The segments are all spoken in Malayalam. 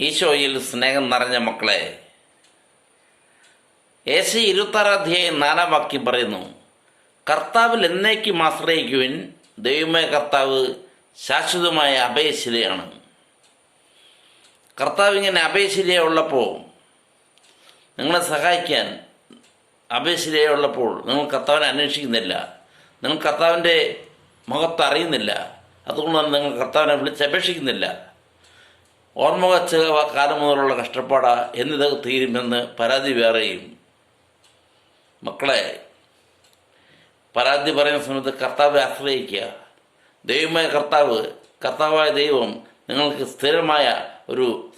ഈശോയിൽ സ്നേഹം നിറഞ്ഞ മക്കളെ എ സി അധ്യായം നാലാം വാക്യം പറയുന്നു കർത്താവിൽ എന്നേക്കും ആശ്രയിക്കുവിൻ. ദൈവമായ കർത്താവ് ശാശ്വതമായ അഭയശിലയാണ്. കർത്താവ് ഇങ്ങനെ അഭയശില ഉള്ളപ്പോൾ നിങ്ങളെ സഹായിക്കാൻ അഭയശില ഉള്ളപ്പോൾ നിങ്ങൾ കർത്താവിനെ അന്വേഷിക്കുന്നില്ല. നിങ്ങൾ കർത്താവിന്റെ മുഖത്ത് അറിയുന്നില്ല അതുകൊണ്ടാണ് നിങ്ങൾ കർത്താവിനെ വിളിച്ചപേക്ഷിക്കുന്നില്ല ഓർമ്മ വച്ച കാലം മുതലുള്ള കഷ്ടപ്പാടാ എന്നിത് തീരുമെന്ന് പരാതി വേറെയും. മക്കളെ പരാതി പറയുന്ന സമയത്ത് കർത്താവെ ആശ്രയിക്കുക. ദൈവമായ കർത്താവ് കർത്താവായ ദൈവം നിങ്ങൾക്ക് സ്ഥിരമായ ഒരു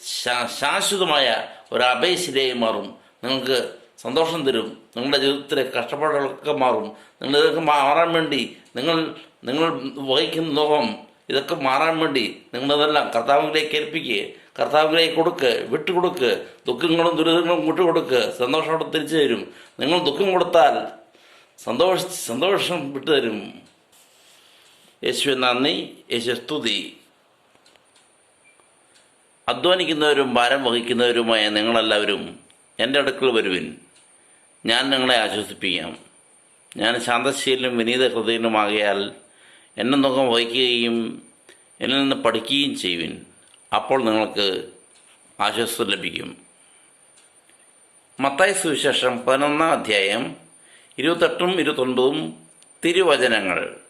ശാശ്വതമായ ഒരു അഭയശിലയായി മാറും. നിങ്ങൾക്ക് സന്തോഷം തരും. നിങ്ങളുടെ ജീവിതത്തിലെ കഷ്ടപ്പാടുകളൊക്കെ മാറും. നിങ്ങളിതൊക്കെ മാറാൻ വേണ്ടി നിങ്ങൾ നിങ്ങൾ വഹിക്കുന്ന നോകം ഇതൊക്കെ മാറാൻ വേണ്ടി നിങ്ങളതെല്ലാം കർത്താവിലേക്ക് ഏൽപ്പിക്കുക കർത്താവിലേക്ക് കൊടുക്ക് വിട്ടുകൊടുക്ക് ദുഃഖങ്ങളും ദുരിതങ്ങളും വിട്ടുകൊടുക്ക് സന്തോഷത്തോടെ തിരിച്ചു തരും. നിങ്ങൾ ദുഃഖം കൊടുത്താൽ സന്തോഷ സന്തോഷം വിട്ടുതരും. യേശു നന്ദി യേശു സ്തുതി. അധ്വാനിക്കുന്നവരും ഭാരം വഹിക്കുന്നവരുമായ നിങ്ങളെല്ലാവരും എന്റെ അടുക്കൽ വരുവിൻ. ഞാൻ നിങ്ങളെ ആശ്വസിപ്പിക്കാം. ഞാൻ ശാന്തശീലനും വിനീത ഹൃദയനുമാകിയാൽ എന്നെ നോക്കം വഹിക്കുകയും എന്നിൽ നിന്ന് പഠിക്കുകയും ചെയ്യുവിൻ. അപ്പോൾ നിങ്ങൾക്ക് ആശ്വാസം ലഭിക്കും. മത്തായ സുവിശേഷം പതിനൊന്നാം അധ്യായം ഇരുപത്തെട്ടും ഇരുപത്തൊൻപതും തിരുവചനങ്ങൾ.